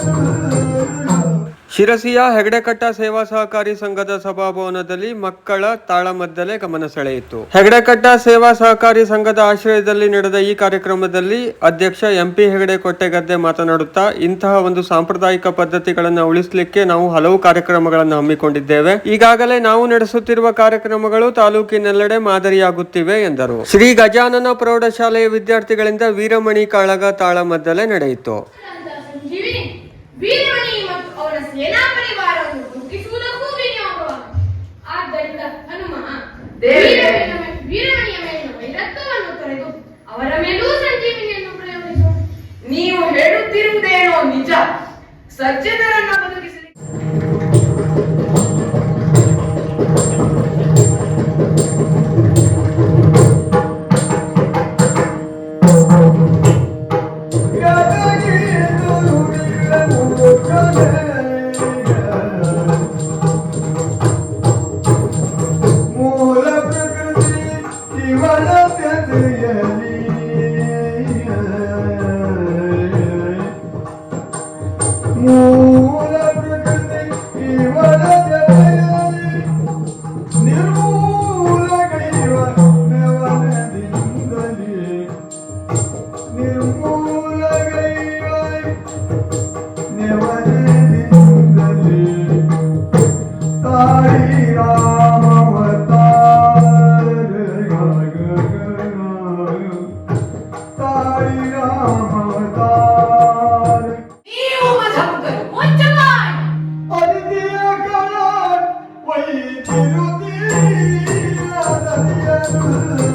Thank you. ಶಿರಸಿಯ ಹೆಗಡೆಕಟ್ಟ ಸೇವಾ ಸಹಕಾರಿ ಸಂಘದ ಸಭಾಭವನದಲ್ಲಿ ಮಕ್ಕಳ ತಾಳಮದ್ದಲೆ ಗಮನ ಸೆಳೆಯಿತು. ಹೆಗಡೆಕಟ್ಟ ಸೇವಾ ಸಹಕಾರಿ ಸಂಘದ ಆಶ್ರಯದಲ್ಲಿ ನಡೆದ ಈ ಕಾರ್ಯಕ್ರಮದಲ್ಲಿ ಅಧ್ಯಕ್ಷ ಎಂಪಿ ಹೆಗಡೆ ಕೊಟ್ಟೆಗದ್ದೆ ಮಾತನಾಡುತ್ತಾ, ಇಂತಹ ಒಂದು ಸಾಂಪ್ರದಾಯಿಕ ಪದ್ಧತಿಗಳನ್ನು ಉಳಿಸಲಿಕ್ಕೆ ನಾವು ಹಲವು ಕಾರ್ಯಕ್ರಮಗಳನ್ನು ಹಮ್ಮಿಕೊಂಡಿದ್ದೇವೆ. ಈಗಾಗಲೇ ನಾವು ನಡೆಸುತ್ತಿರುವ ಕಾರ್ಯಕ್ರಮಗಳು ತಾಲೂಕಿನೆಲ್ಲೆಡೆ ಮಾದರಿಯಾಗುತ್ತಿವೆ ಎಂದರು. ಶ್ರೀ ಗಜಾನನ ಪ್ರೌಢಶಾಲೆಯ ವಿದ್ಯಾರ್ಥಿಗಳಿಂದ ವೀರಮಣಿ ಕಾಳಗ ತಾಳಮದ್ದಲೆ ನಡೆಯಿತು. ಅವರ ಸೇನಾ ಪರಿವಾರವನ್ನು ಮುಗಿಸುವುದಕ್ಕೂ ವಿನಿಯೋಗವಾಗುತ್ತದೆ ಆದ್ದರಿಂದ ಹನುಮ ವೀರಮಣಿಯ ಮೇಲಿನ ವೈರತ್ವವನ್ನು ತೊರೆದು ಅವರ ಮೇಲೂ ಸಂಜೀವಿನಿಯನ್ನು ಪ್ರಯೋಗಿಸು ನೀವು ಹೇಳುತ್ತಿರುವುದೇನೋ ನಿಜ. ಸಜ್ಜನರನ್ನ ಬದುಕಿ ولم يدري ಮೂಲ ಪ್ರಕೃತಿ ಕೇವಲ ಜಲೆಯಲ್ಲಿ ನಿರ್ಮೂಲ ಕೈವ ನವನದಿಂದಲೇ ನಿರ್ಮೂಲ ಕೈವ ನವನದಿಂದಲೇ ತಾಯಿರಾ Oh, you're a dear, dear, dear,